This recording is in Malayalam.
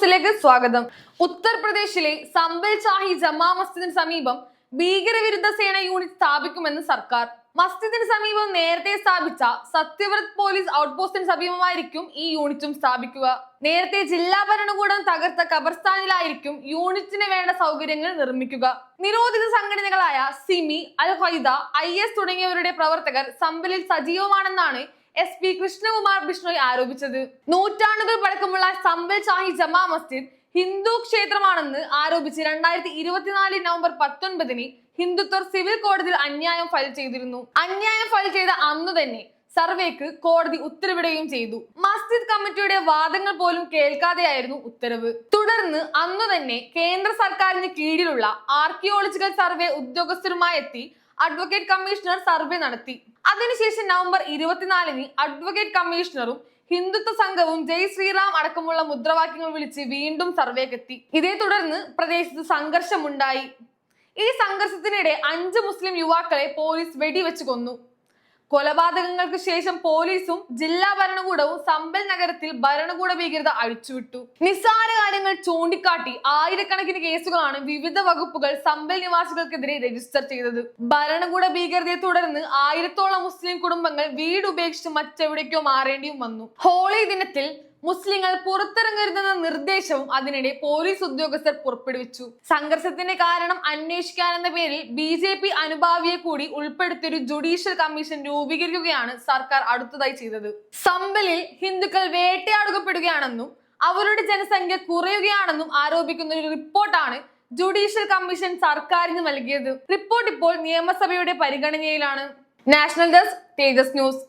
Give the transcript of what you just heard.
ന്യൂസിലേക്ക് സ്വാഗതം. ഉത്തർപ്രദേശിലെ സംബൽ ചാഹി ജമാ മസ്ജിദിന് സമീപം ഭീകരവിരുദ്ധ സേന യൂണിറ്റ് സ്ഥാപിക്കുമെന്ന് സർക്കാർ. മസ്ജിദിന് സമീപം നേരത്തെ സ്ഥാപിച്ച സത്യവ്രത് പോലീസ് ഔട്ട്പോസ്റ്റിന് സമീപമായിരിക്കും ഈ യൂണിറ്റും സ്ഥാപിക്കുക. നേരത്തെ ജില്ലാ ഭരണകൂടം തകർത്ത ഖബർസ്ഥാനിലായിരിക്കും യൂണിറ്റിന് വേണ്ട സൗകര്യങ്ങൾ നിർമ്മിക്കുക. നിരോധിത സംഘടനകളായ SIMI al Qaeda I S തുടങ്ങിയവരുടെ പ്രവർത്തകർ സംബലിൽ സജീവമാണെന്നാണ് എസ് പി കൃഷ്ണകുമാർ ബിഷ്ണോയ് ആരോപിച്ചത്. നൂറ്റാണ്ടുകൾ പഴക്കമുള്ള സംബൽ ഷാഹി ജമാ മസ്ജിദ് ഹിന്ദു ക്ഷേത്രമാണെന്ന് ആരോപിച്ച് രണ്ടായിരത്തി ഇരുപത്തിനാല് നവംബർ പത്തൊൻപതിന് ഹിന്ദുത്വർ സിവിൽ കോടതിയിൽ അന്യായം ഫയൽ ചെയ്തിരുന്നു. അന്യായം ഫയൽ ചെയ്ത അന്ന് തന്നെ സർവേക്ക് കോടതി ഉത്തരവിടുകയും ചെയ്തു. മസ്ജിദ് കമ്മിറ്റിയുടെ വാദങ്ങൾ പോലും കേൾക്കാതെയായിരുന്നു ഉത്തരവ്. തുടർന്ന് അന്നു തന്നെ കേന്ദ്ര സർക്കാരിന് കീഴിലുള്ള ആർക്കിയോളജിക്കൽ സർവേ ഉദ്യോഗസ്ഥരുമായി എത്തി അഡ്വക്കേറ്റ് കമ്മീഷണർ സർവേ നടത്തി. അതിനുശേഷം നവംബർ ഇരുപത്തിനാലിന് അഡ്വക്കേറ്റ് കമ്മീഷണറും ഹിന്ദുത്വ സംഘവും ജയ് ശ്രീറാം അടക്കമുള്ള മുദ്രാവാക്യങ്ങൾ വിളിച്ച് വീണ്ടും സർവേക്കെത്തി ഇതേ തുടർന്ന് പ്രദേശത്ത് സംഘർഷമുണ്ടായി. ഈ സംഘർഷത്തിനിടെ അഞ്ച് മുസ്ലിം യുവാക്കളെ പോലീസ് വെടിവെച്ച് കൊന്നു. കൊലപാതകങ്ങൾക്ക് ശേഷം പോലീസും ജില്ലാ ഭരണകൂടവും സമ്പൽ നഗരത്തിൽ ഭരണകൂട ഭീകരത അഴിച്ചുവിട്ടു. നിസ്സാര കാര്യങ്ങൾ ചൂണ്ടിക്കാട്ടി ആയിരക്കണക്കിന് കേസുകളാണ് വിവിധ വകുപ്പുകൾ സമ്പൽ നിവാസികൾക്കെതിരെ രജിസ്റ്റർ ചെയ്തത്. ഭരണകൂട ഭീകരതയെ തുടർന്ന് ആയിരത്തോളം മുസ്ലിം കുടുംബങ്ങൾ വീട് ഉപേക്ഷിച്ച് മറ്റെവിടേക്കോ മാറേണ്ടിയും വന്നു. ഹോളി ദിനത്തിൽ മുസ്ലിങ്ങൾ പുറത്തിറങ്ങരുതെന്ന നിർദ്ദേശവും അതിനിടെ പോലീസ് ഉദ്യോഗസ്ഥർ പുറപ്പെടുവിച്ചു. സംഘർഷത്തിന്റെ കാരണം അന്വേഷിക്കാനെന്ന പേരിൽ ബി ജെ പി അനുഭാവിയെ കൂടി ഉൾപ്പെടുത്തിയൊരു ജുഡീഷ്യൽ കമ്മീഷൻ രൂപീകരിക്കുകയാണ് സർക്കാർ അടുത്തതായി ചെയ്തത്. സമ്പലിൽ ഹിന്ദുക്കൾ വേട്ടയാടുകപ്പെടുകയാണെന്നും അവരുടെ ജനസംഖ്യ കുറയുകയാണെന്നും ആരോപിക്കുന്ന ഒരു റിപ്പോർട്ടാണ് ജുഡീഷ്യൽ കമ്മീഷൻ സർക്കാരിന് നൽകിയത്. റിപ്പോർട്ട് ഇപ്പോൾ നിയമസഭയുടെ പരിഗണനയിലാണ്. National desk Tejas news.